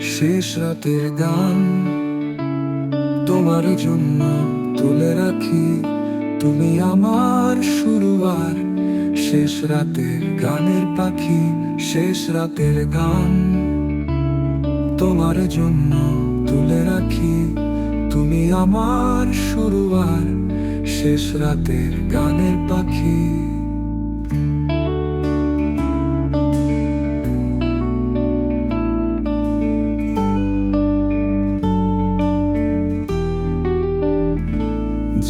শেষ রাতের গান। তোমার জন্য তুলে রাখি। তুমি আমার শুরুবার শেষ রাতের গানের পাখি, শেষ রাতের গান। তোমার জন্য তুলে রাখি। তুমি আমার শুরুবার শেষ রাতের গানের পাখি।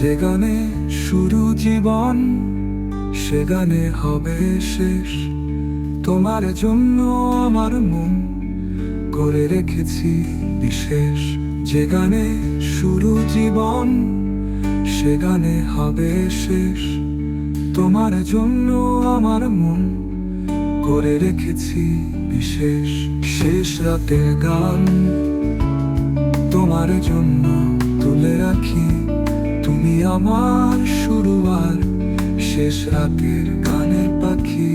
যে গানে শুরু জীবন, সে গানে হবে শেষ। তোমার জন্য আমার মন করে রেখেছি বিশেষ। যে গানে শুরু জীবন, সে গানে হবে শেষ। তোমার জন্য আমার মন করে রেখেছি বিশেষ। শেষ রাতের গান তোমার জন্য তুলে রাখি। তুমি আমার শুরুবার শেষ রাতের গানের পাখি।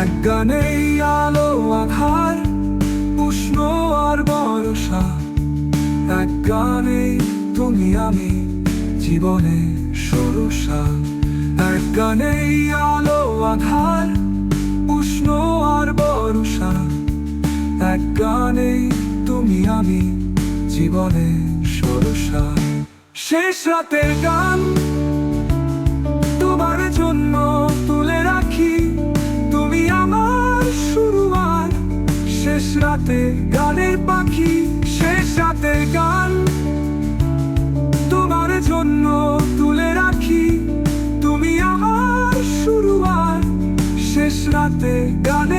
এক গানেই উষ্ণ আর এক গানেই তুমি আমি জীবনে সরসা। এক গানেই আলো আধার, উষ্ণ আর বরসা এক গানেই তুমি আমি জীবনে সরসা। শেষ রাতের গান তোমার জন্য তুলে রাখি। তুমি আমার শুরুয়ার শেষ রাতে গানের পাখি। শেষ রাতের রাতে গানের